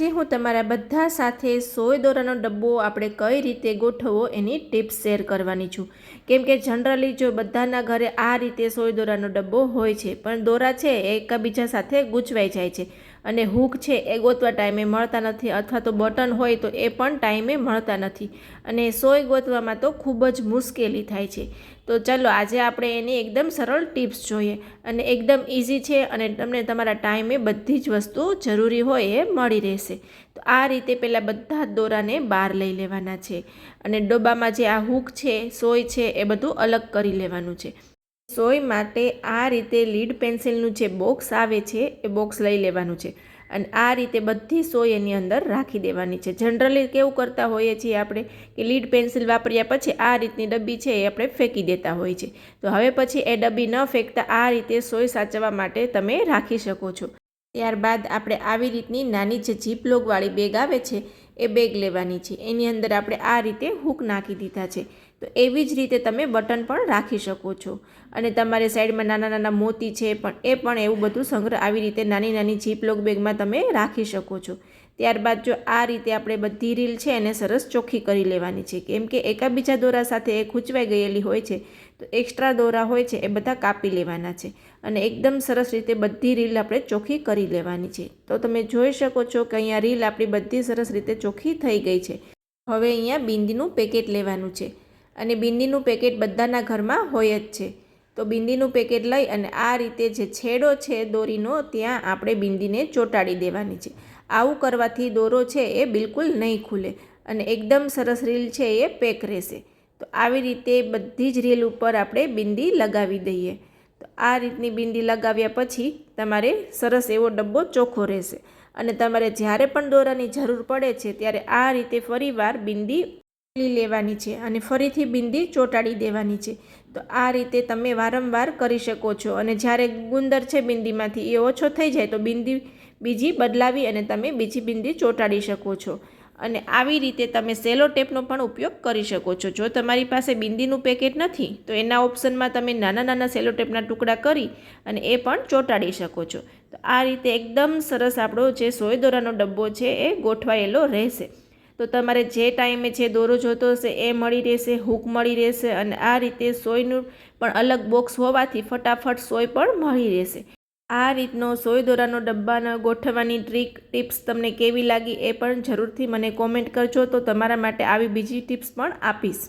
આજે હું તમારા બધા સાથે સોય દોરાનો ડબ્બો આપણે કઈ રીતે ગોઠવવો એની ટિપ્સ શેર કરવાની છું. કેમ કે જનરલી જો બધાના ઘરે આ રીતે સોય દોરાનો ડબ્બો હોય છે, પણ દોરા છે એ એકબીજા સાથે ગૂંચવાઈ જાય છે. અને હૂક છે એ ગોતવા ટાઈમે મળતા નથી અથવા તો બટન હોય તો એ પણ ટાઈમે મળતા નથી. અને સોય ગોતવામાં તો ખૂબ જ મુશ્કેલી થાય છે. તો ચાલો આજે આપણે એની એકદમ સરળ ટિપ્સ જોઈએ અને એકદમ ઇઝી છે અને તમને તમારા ટાઈમે બધી જ વસ્તુ જરૂરી હોય એ મળી રહેશે. તો આ રીતે પહેલાં બધા જ દોરાને બહાર લઈ લેવાના છે અને ડબ્બામાં જે આ હૂક છે, સોય છે એ બધું અલગ કરી લેવાનું છે. સોય માટે આ રીતે લીડ પેન્સિલનું જે બોક્સ આવે છે, એ બોક્સ લઈ લેવાનું છે. અને આ રીતે બધી સોય એની અંદર રાખી દેવાની છે. જનરલી કેવું કરતા હોઈએ છીએ આપણે કે લીડ પેન્સિલ વાપર્યા પછી આ રીતની ડબ્બી છે એ આપણે ફેંકી દેતા હોઈએ છીએ. તો હવે પછી એ ડબ્બી ન ફેંકતા આ રીતે સોય સાચવવા માટે તમે રાખી શકો છો. ત્યારબાદ આપણે આવી રીતની નાની જે જીપલોગવાળી બેગ આવે છે એ બેગ લેવાની છે. એની અંદર આપણે આ રીતે હૂક નાખી દીધા છે. તો એવી જ રીતે તમે બટન પણ રાખી શકો છો. અને તમારે સાઈડમાં નાના નાના મોતી છે પણ એ પણ એવું બધું સંગ્રહ આવી રીતે નાની નાની જીપલોક બેગમાં તમે રાખી શકો છો. ત્યારબાદ જો આ રીતે આપણે બધી રીલ છે એને સરસ ચોખ્ખી કરી લેવાની છે. કેમ કે એકાબીજા દોરા સાથે એ ખૂંચવાઈ ગયેલી હોય છે, તો એક્સ્ટ્રા દોરા હોય છે એ બધા કાપી લેવાના છે અને એકદમ સરસ રીતે બધી રીલ આપણે ચોખ્ખી કરી લેવાની છે. તો તમે જોઈ શકો છો કે અહીંયા રીલ આપણી બધી સરસ રીતે ચોખ્ખી થઈ ગઈ છે. હવે અહીંયા બિંદીનું પેકેટ લેવાનું છે અને બિંદીનું પેકેટ બધાના ઘરમાં હોય જ છે. તો બિંદીનું પેકેટ લઈ અને આ રીતે જે છેડો છે દોરીનો, ત્યાં આપણે બિંદીને ચોંટાડી દેવાની છે. આવું કરવાથી દોરો છે એ બિલકુલ નહીં ખુલે અને એકદમ સરસ રીલ છે એ પેક રહેશે. તો આવી રીતે બધી જ રીલ ઉપર આપણે બિંદી લગાવી દઈએ. તો આ રીતની બિંદી લગાવ્યા પછી તમારે સરસ એવો ડબ્બો ચોખ્ખો રહેશે અને તમારે જ્યારે પણ દોરાની જરૂર પડે છે ત્યારે આ રીતે ફરીવાર બિંદી ખોલી લેવાની છે અને ફરીથી બિંદી ચોંટાડી દેવાની છે. તો આ રીતે તમે વારંવાર કરી શકો છો અને જ્યારે ગુંદર છે બિંદીમાંથી એ ઓછો થઈ જાય તો બિંદી બીજી બદલાવી અને તમે બીજી બિંદી ચોંટાડી શકો છો. અને આવી રીતે તમે સેલો ટેપનો પણ ઉપયોગ કરી શકો છો. જો તમારી પાસે બિંદીનું પેકેટ નથી, તો એના ઓપ્શનમાં તમે નાના નાના સેલો ટેપના ટુકડા કરી અને એ પણ ચોંટાડી શકો છો. તો આ રીતે એકદમ સરસ આપણો જે સોય દોરાનો ડબ્બો છે એ ગોઠવાયેલો રહેશે. તો તમારે જે ટાઈમે જે દોરો જોતો હશે એ મળી રહેશે, હૂક મળી રહેશે અને આ રીતે સોયનું પણ અલગ બોક્સ હોવાથી ફટાફટ સોય પણ મળી રહેશે. આ રીતનો સોય દોરાનો ડબ્બાનો ગોઠવવાની ટ્રીક, ટિપ્સ તમને કેવી લાગી એ પણ જરૂરથી મને કોમેન્ટ કરજો. તો તમારા માટે આવી બીજી ટિપ્સ પણ આપીશ.